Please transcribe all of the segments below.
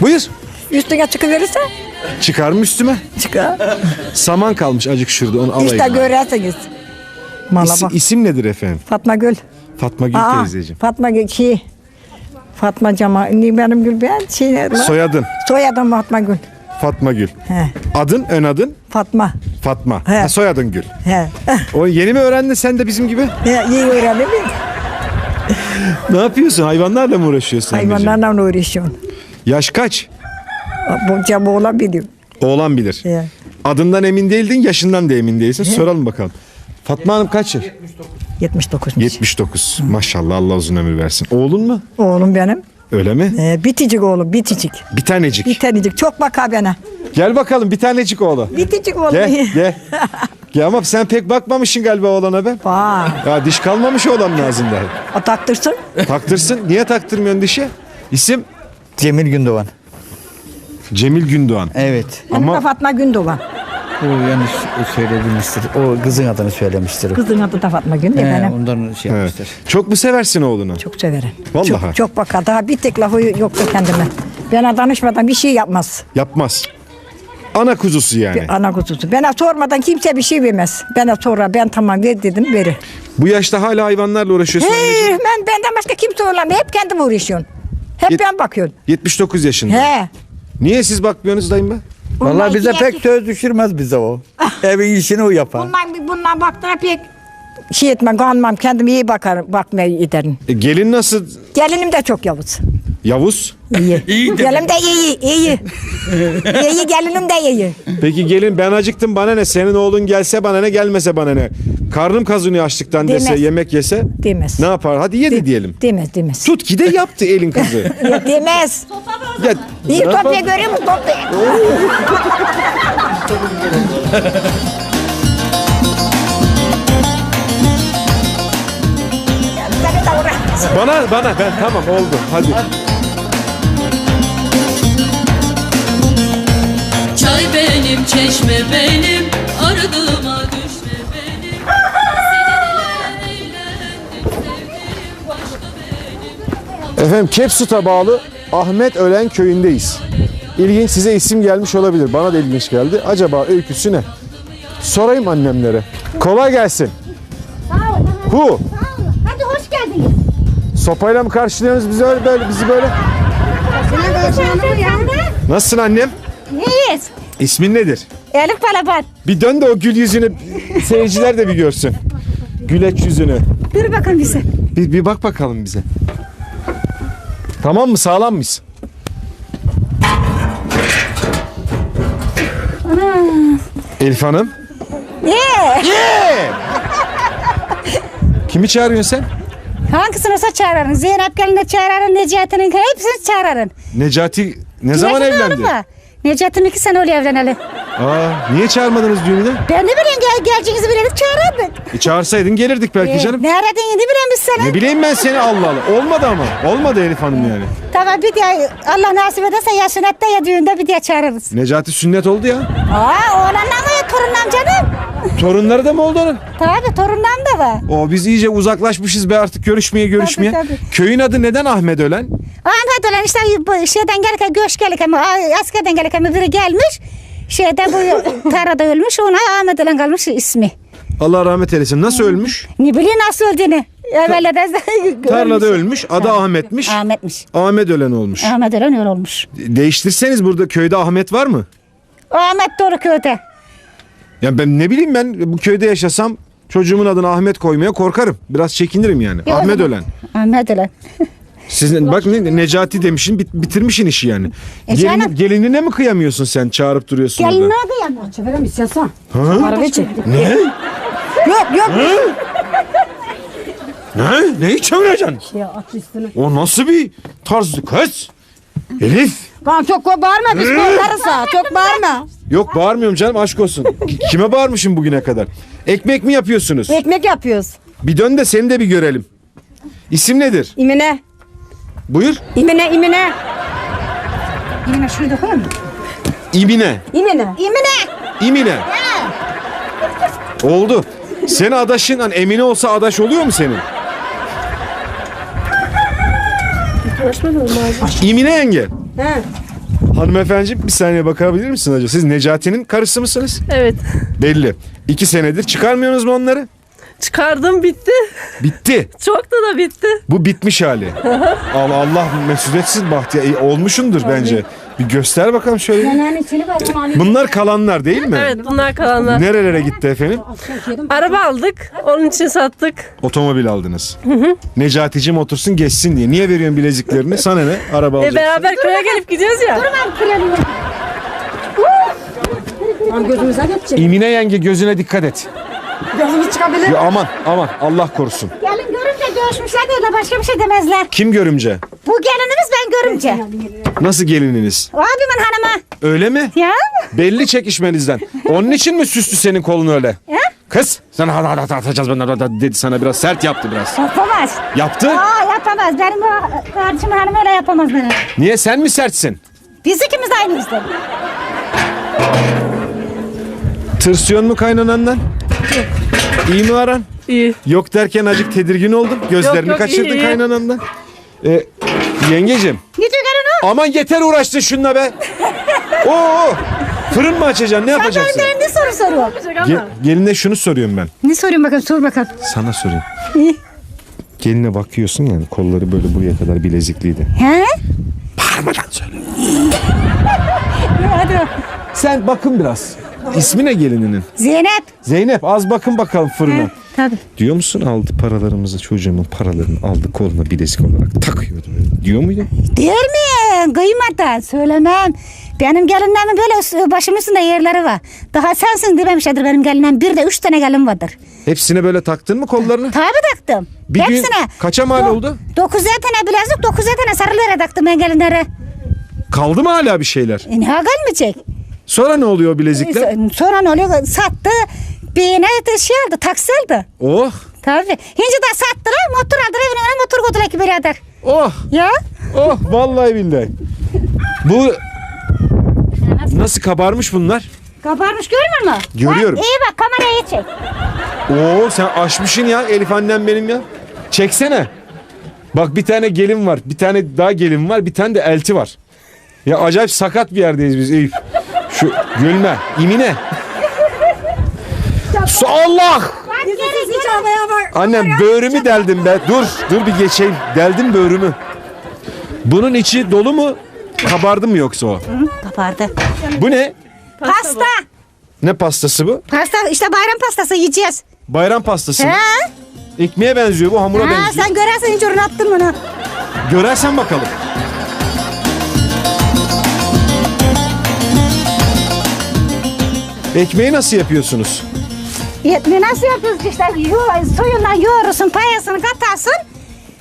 Buyur. Üstüne çıkıverirse Çıkar mı üstüme? çıkar. Saman kalmış acık şurada onu alayım. işte görerseniz. Mala İsim, nedir efendim? Fatma Gül. Fatma Gül Aa, teyzeciğim. Fatma Gül şey. Fatma Cama. Benim Gül ben? Şey? Soyadın Soyadım Fatma Gül. Fatma Gül. He. Adın ön adın Fatma. Fatma. He. Ha, soyadın Gül. He. O yeni mi öğrendin sen de bizim gibi? He, iyi öğrendim. Ne yapıyorsun? Hayvanlarla mı uğraşıyorsun? Hayvanlarla uğraşıyorum. Yaş kaç? Bu cama olabilir. Oğlan bilir. He. Adından emin değildin, yaşından da emin değilsin. Soralım bakalım. Fatma Hanım kaç yaş? 79. 79. Maşallah Allah uzun ömür versin. Oğlun mu? Oğlum benim. Öyle mi? Ee, biticik oğlum, biticik. Bir tanecik. Bir tanecik. Çok bakar bana. Gel bakalım bir tanecik oğlu. Biticik oğlum. Gel gel. Gel ama sen pek bakmamışsın galiba oğlana be. Vay. Ya diş kalmamış oğlanın ağzında. O taktırsın. Taktırsın. Niye taktırmıyorsun dişi? İsim Cemil Gündoğan. Cemil Gündoğan. Evet. Benim Ama- de Fatma Gündoğan. O yanlış söylemiştir. O kızın adını söylemiştir. Kızın adı da Fatma Gün. He, benim. ondan şey Evet. yapmıştır. Çok mu seversin oğlunu? Çok severim. Vallahi. Çok, çok bakar. Daha bir tek lafı yoktu kendime. Bana danışmadan bir şey yapmaz. Yapmaz. Ana kuzusu yani. Ana kuzusu. Bana sormadan kimse bir şey vermez. Bana sonra ben tamam ver dedim verir. Bu yaşta hala hayvanlarla uğraşıyorsun. Hey, ben benden başka kimse olamıyor. Hep kendim uğraşıyorum. Hep Yet- ben bakıyorum. 79 yaşında. He. Niye siz bakmıyorsunuz dayım be? Bunlar Vallahi bize iki pek yaş- söz düşürmez bize o. Evin işini o yapar. Bundan, bundan baktığına pek şey etmem, kanmam. Kendim iyi bakarım, bakmaya ederim. E, gelin nasıl? Gelinim de çok yavuz. Yavuz. İyi. Gelinim de iyi, iyi. iyi, gelinim de iyi. Peki gelin ben acıktım bana ne? Senin oğlun gelse bana ne gelmese bana ne? Karnım kazınıyor açlıktan dese Demez. yemek yese Demez. ne yapar? Hadi ye de diyelim. Demez, demez. Tut ki de yaptı elin kızı. Yok, demez. ya, İyi ne topya yapar? görüyor musun uğraş. Bana bana ben tamam oldu hadi. Çay benim, çeşme benim, ardıma Efendim Kepsut'a bağlı Ahmet Ölen köyündeyiz. İlginç size isim gelmiş olabilir. Bana da ilginç geldi. Acaba öyküsü ne? Sorayım annemlere. Kolay gelsin. Hu. Hadi hoş geldiniz. Sopayla mı karşılıyorsunuz bizi öyle böyle bizi böyle? Nasılsın annem? İyiyiz. İsmin nedir? Elif Balaban. Bir dön de o gül yüzünü seyirciler de bir görsün. Güleç yüzünü. Dur bakalım bize. Bir, bir bak bakalım bize. Tamam mı? Sağlam mıyız? Elif Hanım. Ye. Kimi çağırıyorsun sen? Hangisini olsa çağırırım. Zeynep geline çağırırım. Necati'nin hepsini çağırırım. Necati ne zaman Necati'nin evlendi? Necati'm iki sene oluyor evleneli. Aa, niye çağırmadınız düğününe? Ben ne bileyim gel, geleceğinizi biledik çağırırdık. E, çağırsaydın gelirdik belki canım. Ne aradın ne bileyim biz seni. Ne bileyim ben seni Allah Allah. Olmadı ama. Olmadı Elif Hanım yani. Tamam bir diye Allah nasip ederse ya sünnette ya düğünde bir diye çağırırız. Necati sünnet oldu ya. Aa oğlanla mı ya torunlam canım? Torunları da mı oldu onun? Tabii torunlam da var. O biz iyice uzaklaşmışız be artık görüşmeye görüşmeye. Tabii. Köyün adı neden Ahmet Ölen? Ahmet olan işte bu şeyden gelirken göç gelirken a- askerden gelirken biri gelmiş. Şeyde bu tarlada ölmüş ona Ahmet olan kalmış ismi. Allah rahmet eylesin. Nasıl ölmüş? Ne bileyim nasıl öldüğünü. Evvelden Tarlada ölmüş. Adı Ahmet'miş. Ahmetmiş. Ahmet Ölen olmuş. Ahmet ölen öyle olmuş. Değiştirseniz burada köyde Ahmet var mı? Ahmet doğru köyde. Ya ben ne bileyim ben bu köyde yaşasam çocuğumun adını Ahmet koymaya korkarım. Biraz çekinirim yani. Ahmet Ölen. Ahmet ölen. Sizin bak ne Necati demişin bit- bitirmişin işi yani. E Gelin- canım. gelinine mi kıyamıyorsun sen çağırıp duruyorsun Gelin orada? yanına? Çevirem istiyorsan. Ha? Para çek. Ne? Yok yok. Ne? Neyi çevireceksin? Şey, at üstüne. O nasıl bir tarz kız? Elif. Lan çok bağırma biz korkarız ha. Çok bağırma. Yok bağırmıyorum canım aşk olsun. Ki- Kime bağırmışım bugüne kadar? Ekmek mi yapıyorsunuz? Ekmek yapıyoruz. Bir dön de seni de bir görelim. İsim nedir? İmine. Buyur. İmine, imine. Yine şurada koyalım. İmine. İmine. İmine. İmine. Oldu. Senin adaşın hani Emine olsa adaş oluyor mu senin? İmine yenge. He. Hanımefendi bir saniye bakabilir misiniz acaba? Siz Necati'nin karısı mısınız? Evet. Belli. İki senedir çıkarmıyorsunuz mu onları? Çıkardım bitti. Bitti. Çok da da bitti. Bu bitmiş hali. Allah Allah mesut etsin bahtiyar. E, olmuşundur bence. Bir göster bakalım şöyle. Bunlar kalanlar değil mi? Evet bunlar kalanlar. Nerelere gitti efendim? Araba aldık. Onun için sattık. Otomobil aldınız. Necati'cim otursun geçsin diye. Niye veriyorsun bileziklerini? Sana ne? Araba E alacaksın. beraber köye gelip gidiyoruz ya. İmine yenge gözüne dikkat et. Gözümüz çıkabilir. Ya aman aman Allah korusun. Gelin görünce görüşmüşler diyorlar başka bir şey demezler. Kim görümce? Bu gelinimiz ben görünce. Nasıl gelininiz? Abimin hanıma. Öyle mi? Ya Belli çekişmenizden. Onun için mi süstü senin kolun öyle? Kız sana hadi hadi atacağız ben hadi dedi sana biraz sert yaptı biraz. yapamaz. Yaptı. Aa yapamaz. Benim o kardeşim hanım öyle yapamaz beni. Niye sen mi sertsin? Biz ikimiz aynı işte. Tırsıyorsun mu kaynanandan? İyi mi aran? İyi. Yok derken acık tedirgin oldum. Gözlerini yok, kaçırdın iyi, iyi. kaynanandan. Ee, yengecim Ne o? aman yeter uğraştın şununla be. Oo, fırın mı açacaksın ne yapacaksın? Ben ne soru soruyor? Ge- geline şunu soruyorum ben. Ne soruyorsun bakalım sor bakalım. Sana sorayım. İyi. Geline bakıyorsun yani kolları böyle buraya kadar bilezikliydi. He? Parmadan söyle. Hadi. Sen bakın biraz. İsmi ne gelininin? Zeynep. Zeynep az bakın bakalım fırına. Tabii. Diyor musun aldı paralarımızı çocuğumun paralarını aldı koluna bilezik olarak takıyordu. Diyor muydun? Der mi? Kıymadan söylemem. Benim gelinlerimin böyle başımın üstünde yerleri var. Daha sensin dememişlerdir benim gelinlerim. Bir de üç tane gelin vardır. Hepsine böyle taktın mı kollarını? Tabi taktım. Bir gün Hepsine. kaça mal oldu? Dokuzer tane bilezik, dokuzer tane sarılara taktım ben gelinlere. Kaldı mı hala bir şeyler? E ne gelmeyecek? Sonra ne oluyor bilezikler? Sonra ne oluyor? Sattı. Birine de şey aldı, taksi aldı. Oh Tabii. Hinci de sattılar, motor aldılar, evine evine motor koydular ki birader. oh Ya? oh vallahi billahi. Bu nasıl kabarmış bunlar? Kabarmış görmüyor musun? Görüyorum. Bak, iyi bak kamerayı çek. Oo sen aşmışsın ya Elif annem benim ya. Çeksene. Bak bir tane gelin var. Bir tane daha gelin var. Bir tane de elti var. Ya acayip sakat bir yerdeyiz biz Eyüp. Şu gülme. imine. Su Allah! Hiç havaya bak. Annem böğrümü deldim be. Dur, dur bir geçeyim. Deldim böğrümü. Bunun içi dolu mu? Kabardı mı yoksa o? Kabardı. Bu ne? Pasta. Ne pastası bu? Pasta işte bayram pastası yiyeceğiz. Bayram pastası. mı? He? Ekmeğe benziyor bu, hamura Ha, benziyor. sen görersin hiç ürün attın bunu. Görersen bakalım. Ekmeği nasıl yapıyorsunuz? Yetmi nasıl yapıyoruz işte yo, suyundan yoğurursun payasını katarsın.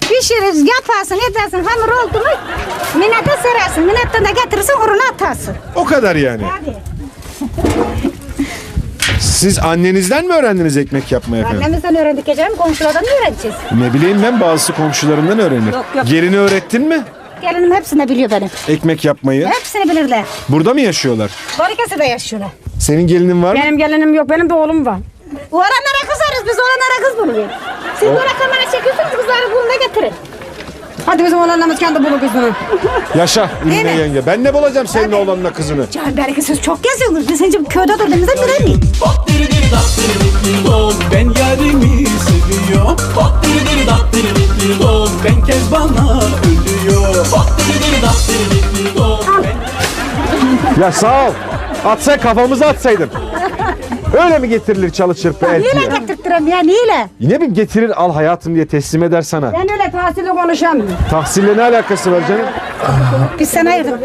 Pişirir, yaparsın, edersin, hamur oldu mu minete serersin. Minetten de getirirsin, urunu atarsın. O kadar yani. Hadi. Siz annenizden mi öğrendiniz ekmek yapmayı efendim? Annemizden öğrendik geçelim, komşulardan mı öğreneceğiz? Ne bileyim ben bazısı komşularından öğrenir. Yok, yok. Gelini öğrettin mi Gelinim hepsini biliyor benim. ekmek yapmayı? Hepsini bilirler. Burada mı yaşıyorlar? Balıkesir'de de yaşıyorlar. Senin gelinin var mı? Benim gelinim yok, benim de oğlum var. Oğlanlara kızarız, biz oğlanlara kız buluyor. Siz böyle kamera çekiyorsunuz, kızları bulun da getirin. Hadi bizim oğlanlarımız kendi bulur kızını. Yaşa İmine mi? yenge. Ben ne bulacağım senin oğlanla kızını? Ya belki siz çok geziyorsunuz. Biz şimdi köyde durduğumuzda bilemiyoruz. Bak diri diri dat diri diri Ben yarimi seviyorum Bak diri diri dat diri diri Ben kez bana ölüyor Bak diri diri dat diri diri Ya sağ ol. Atsa kafamıza atsaydın. Öyle mi getirilir çalı çırpı Niye eltiye? getirttirem ya, niye? Ne bileyim getirir al hayatım diye teslim eder sana. Ben öyle tahsilli konuşamıyorum. Tahsille ne alakası var canım? Biz sana ayırdık.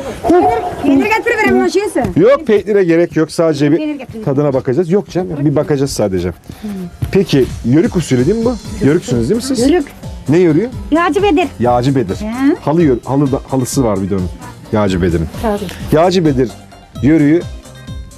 Peynir getiriverim o şeyse. Yok peynire gerek yok sadece bir tadına bakacağız. Yok canım bir bakacağız sadece. Peki yörük usulü değil mi bu? Yörüksünüz değil mi siz? Yörük. Ne yörüyor? Yağcı Bedir. Yağcı Bedir. Halı yör, halı da- halısı var bir de onun. Yağcı Bedir'in. Yağcı Bedir yörüğü